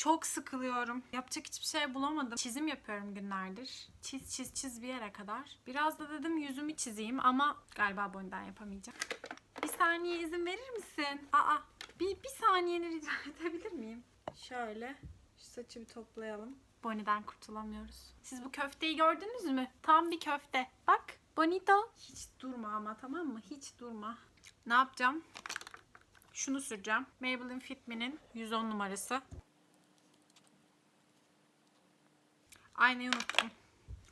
Çok sıkılıyorum. Yapacak hiçbir şey bulamadım. Çizim yapıyorum günlerdir. Çiz çiz çiz bir yere kadar. Biraz da dedim yüzümü çizeyim ama galiba boyundan yapamayacağım. Bir saniye izin verir misin? Aa bir, bir saniyeni rica edebilir miyim? Şöyle şu saçı bir toplayalım. Bonnie'den kurtulamıyoruz. Siz bu köfteyi gördünüz mü? Tam bir köfte. Bak bonito. Hiç durma ama tamam mı? Hiç durma. Ne yapacağım? Şunu süreceğim. Maybelline Fit Me'nin 110 numarası. Aynayı unuttum.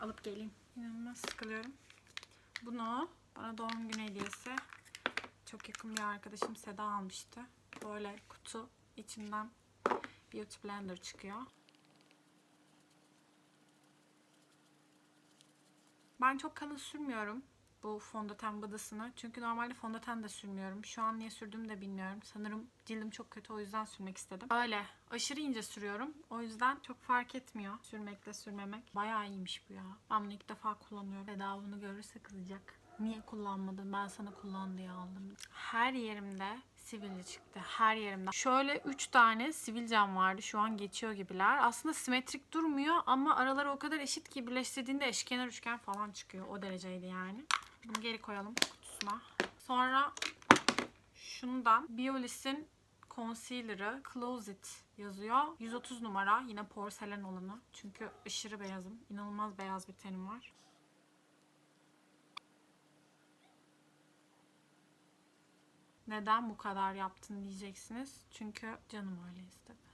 Alıp geleyim. İnanılmaz sıkılıyorum. Bunu bana doğum günü hediyesi çok yakın bir arkadaşım Seda almıştı. Böyle kutu içinden Beauty Blender çıkıyor. Ben çok kalın sürmüyorum bu fondöten bıdısını. Çünkü normalde fondöten de sürmüyorum. Şu an niye sürdüğümü de bilmiyorum. Sanırım cildim çok kötü o yüzden sürmek istedim. Öyle. Aşırı ince sürüyorum. O yüzden çok fark etmiyor sürmekle sürmemek. Bayağı iyiymiş bu ya. Ben bunu ilk defa kullanıyorum. Seda bunu görürse kızacak. Niye kullanmadın? Ben sana kullan diye aldım. Her yerimde sivilce çıktı. Her yerimden. Şöyle 3 tane sivilcem vardı. Şu an geçiyor gibiler. Aslında simetrik durmuyor ama araları o kadar eşit ki birleştirdiğinde eşkenar üçgen falan çıkıyor. O dereceydi yani. Bunu geri koyalım kutusuna. Sonra şundan Biolis'in concealer'ı Closet yazıyor. 130 numara. Yine porselen olanı. Çünkü aşırı beyazım. İnanılmaz beyaz bir tenim var. Neden bu kadar yaptın diyeceksiniz. Çünkü canım öyle istedi.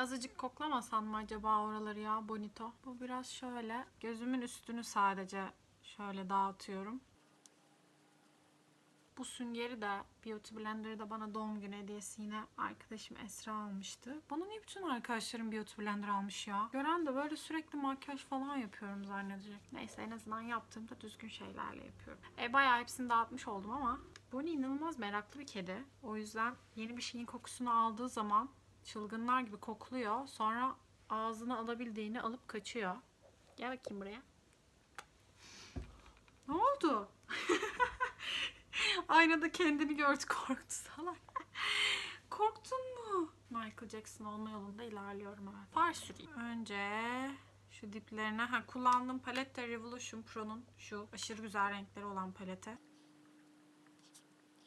Azıcık koklamasan mı acaba oraları ya Bonito? Bu biraz şöyle. Gözümün üstünü sadece şöyle dağıtıyorum. Bu süngeri de Beauty Blender'ı da bana doğum günü hediyesi yine arkadaşım Esra almıştı. Bana niye bütün arkadaşlarım Beauty Blender almış ya? Gören de böyle sürekli makyaj falan yapıyorum zannedecek. Neyse en azından yaptığımda düzgün şeylerle yapıyorum. E bayağı hepsini dağıtmış oldum ama Bonnie inanılmaz meraklı bir kedi. O yüzden yeni bir şeyin kokusunu aldığı zaman çılgınlar gibi kokluyor. Sonra ağzına alabildiğini alıp kaçıyor. Gel bakayım buraya. Ne oldu? Aynada kendini gördü korktu salak. Korktun mu? Michael Jackson olma yolunda ilerliyorum evet. Far süreyim. Önce şu diplerine ha, kullandığım palet de Revolution Pro'nun şu aşırı güzel renkleri olan palete.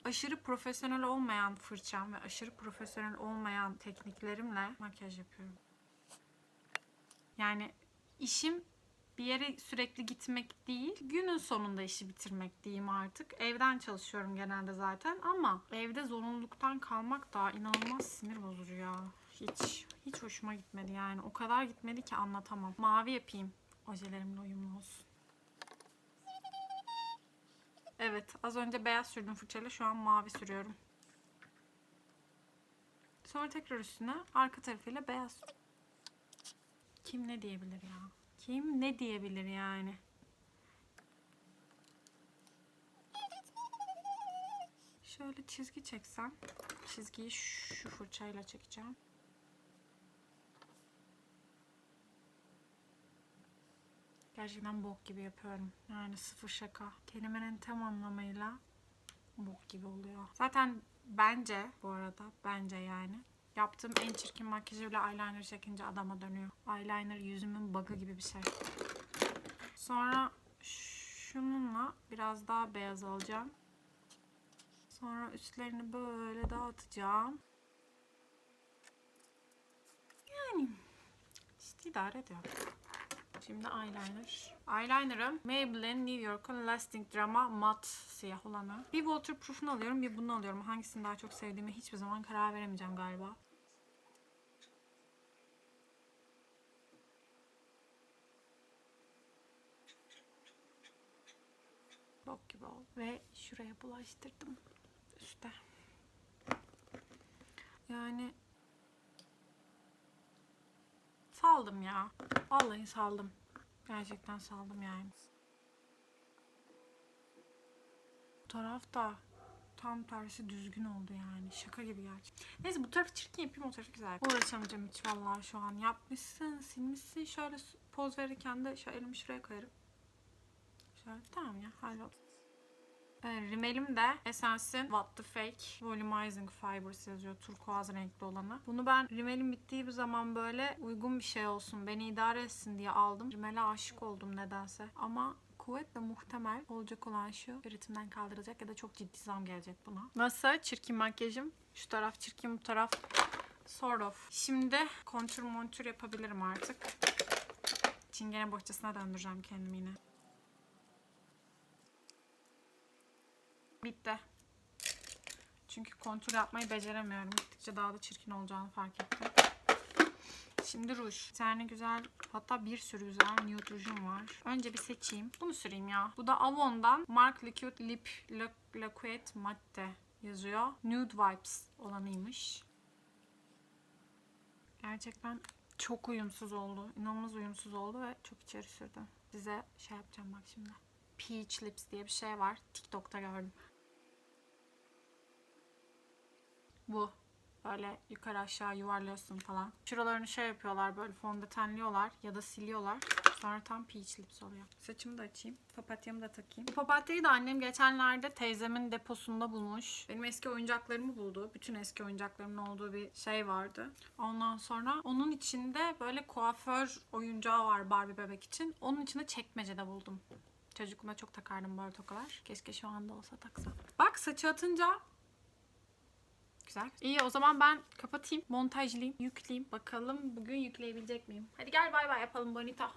Aşırı profesyonel olmayan fırçam ve aşırı profesyonel olmayan tekniklerimle makyaj yapıyorum. Yani işim bir yere sürekli gitmek değil, günün sonunda işi bitirmek diyeyim artık. Evden çalışıyorum genelde zaten ama evde zorunluluktan kalmak da inanılmaz sinir bozucu ya. Hiç, hiç hoşuma gitmedi yani. O kadar gitmedi ki anlatamam. Mavi yapayım. Ojelerimle uyumlu olsun. Evet, az önce beyaz sürdüm fırçayla. Şu an mavi sürüyorum. Sonra tekrar üstüne arka tarafıyla beyaz. Kim ne diyebilir ya? Kim ne diyebilir yani? Şöyle çizgi çeksem. Çizgiyi şu fırçayla çekeceğim. Gerçekten bok gibi yapıyorum. Yani sıfır şaka. Kelimenin tam anlamıyla bok gibi oluyor. Zaten bence bu arada bence yani yaptığım en çirkin makyajı bile eyeliner çekince adama dönüyor. Eyeliner yüzümün bug'ı gibi bir şey. Sonra şununla biraz daha beyaz alacağım. Sonra üstlerini böyle dağıtacağım. Yani işte idare ediyor. Şimdi eyeliner. Eyeliner'ım Maybelline New York'un Lasting Drama Matte siyah olanı. Bir waterproof'unu alıyorum, bir bunu alıyorum. Hangisini daha çok sevdiğimi hiçbir zaman karar veremeyeceğim galiba. Bok gibi oldu. Ve şuraya bulaştırdım. Üste. Yani saldım ya. Vallahi saldım. Gerçekten saldım yani. Bu taraf da tam tersi düzgün oldu yani. Şaka gibi gerçekten. Neyse bu tarafı çirkin yapayım o tarafı güzel. Uğraşamayacağım hiç vallahi şu an. Yapmışsın, silmişsin. Şöyle poz verirken de şöyle elimi şuraya koyarım. Şöyle tamam ya halloldu. Ee, rimelim de Essence'in What the Fake Volumizing Fibers yazıyor. Turkuaz renkli olanı. Bunu ben rimelim bittiği bir zaman böyle uygun bir şey olsun, beni idare etsin diye aldım. Rimele aşık oldum nedense. Ama kuvvetle muhtemel olacak olan şu üretimden kaldırılacak ya da çok ciddi zam gelecek buna. Nasıl? Çirkin makyajım. Şu taraf çirkin bu taraf sort of. Şimdi kontür montür yapabilirim artık. Çingene bohçasına döndüreceğim kendimi yine. Bitti. Çünkü kontür yapmayı beceremiyorum. Gittikçe daha da çirkin olacağını fark ettim. Şimdi ruj. Bir tane güzel hatta bir sürü güzel nude rujum var. Önce bir seçeyim. Bunu süreyim ya. Bu da Avon'dan Mark Liquid Lip Laquette Matte yazıyor. Nude Vibes olanıymış. Gerçekten çok uyumsuz oldu. İnanılmaz uyumsuz oldu ve çok içeri sürdüm. Size şey yapacağım bak şimdi. Peach Lips diye bir şey var. TikTok'ta gördüm. Bu. Böyle yukarı aşağı yuvarlıyorsun falan. Şuralarını şey yapıyorlar böyle fondötenliyorlar ya da siliyorlar. Sonra tam peach lips oluyor. Saçımı da açayım. Papatyamı da takayım. Bu papatyayı da annem geçenlerde teyzemin deposunda bulmuş. Benim eski oyuncaklarımı buldu. Bütün eski oyuncaklarımın olduğu bir şey vardı. Ondan sonra onun içinde böyle kuaför oyuncağı var Barbie bebek için. Onun içinde çekmecede buldum. Çocukluğumda çok takardım böyle tokalar. Keşke şu anda olsa taksam. Bak saçı atınca Güzel. İyi o zaman ben kapatayım. Montajlayayım, yükleyeyim. Bakalım bugün yükleyebilecek miyim? Hadi gel bay bay yapalım Bonita.